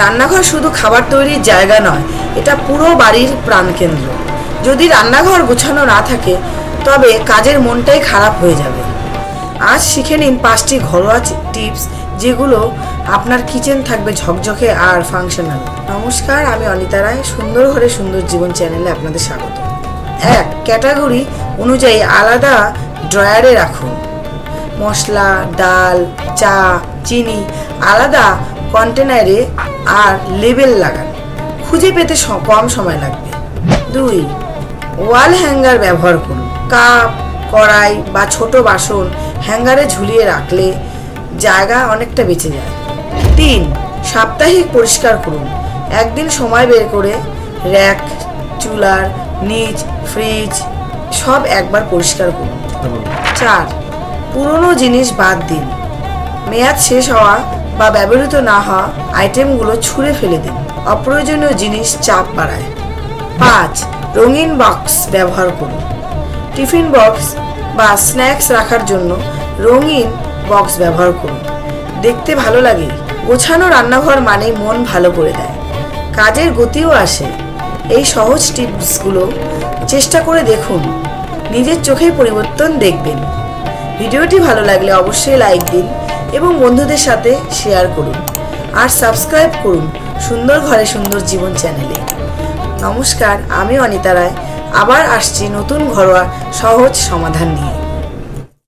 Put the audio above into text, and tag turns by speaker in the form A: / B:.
A: রান্নাঘর শুধু খাবার তৈরির জায়গা নয়, এটা পুরো বাড়ির প্রাণকেন্দ্র। যদি রান্নাঘর গোছানো না থাকে, তবে কাজের মনটাই খারাপ হয়ে যাবে। আজ শিখে নিন পাঁচটি ঘরোয়া টিপস, যেগুলো আপনার কিচেন থাকবে ঝকঝকে আর ফাংশনাল নমস্কার, আমি অনিতা রায়, সুন্দর ঘরে সুন্দর জীবন চ্যানেলে আপনাদের স্বাগত। এক, ক্যাটাগরি অনুযায়ী আলাদা ড্রয়ারে রাখুন। মশলা, ডাল, চা, চিনি, আলাদা কন্টেনারে আর লেবেল লাগান। খুঁজে পেতে কম সময় লাগবে। দুই ওয়াল হ্যাঙ্গার ব্যবহার করুন। কাপ কড়াই বা ছোট বাসন হ্যাঙ্গারে ঝুলিয়ে রাখলে জায়গা অনেকটা বেঁচে যায়। তিন সাপ্তাহিক পরিষ্কার করুন। একদিন সময় বের করে র্যাক চুলার নিচ ফ্রিজ সব একবার পরিষ্কার করুন। চার পুরনো জিনিস বাদ দিন। মেয়াদ শেষ হওয়া বা ব্যবহৃত না হওয়া আইটেমগুলো ছুঁড়ে ফেলে দিন। অপ্রয়োজনীয় জিনিস চাপ বাড়ায়। পাঁচ, রঙিন বক্স ব্যবহার করুন। টিফিন বক্স বা স্ন্যাক্স রাখার জন্য রঙিন বক্স ব্যবহার করুন। দেখতে ভালো লাগে। গোছানো রান্নাঘর মানেই মন ভালো করে দেয়। কাজের গতিও আসে। এই সহজ টিপসগুলো চেষ্টা করে দেখুন। নিজের চোখেই পরিবর্তন দেখবেন। ভিডিওটি ভালো লাগলে অবশ্যই লাইক দিন। এবং বন্ধুদের সাথে শেয়ার করুন। আর সাবস্ক্রাইব করুন সুন্দর ঘরে সুন্দর জীবন চ্যানেলে নমস্কার, আমি অনিতা রায়। আবার আসছি নতুন ঘরোয়া সহজ সমাধান নিয়ে।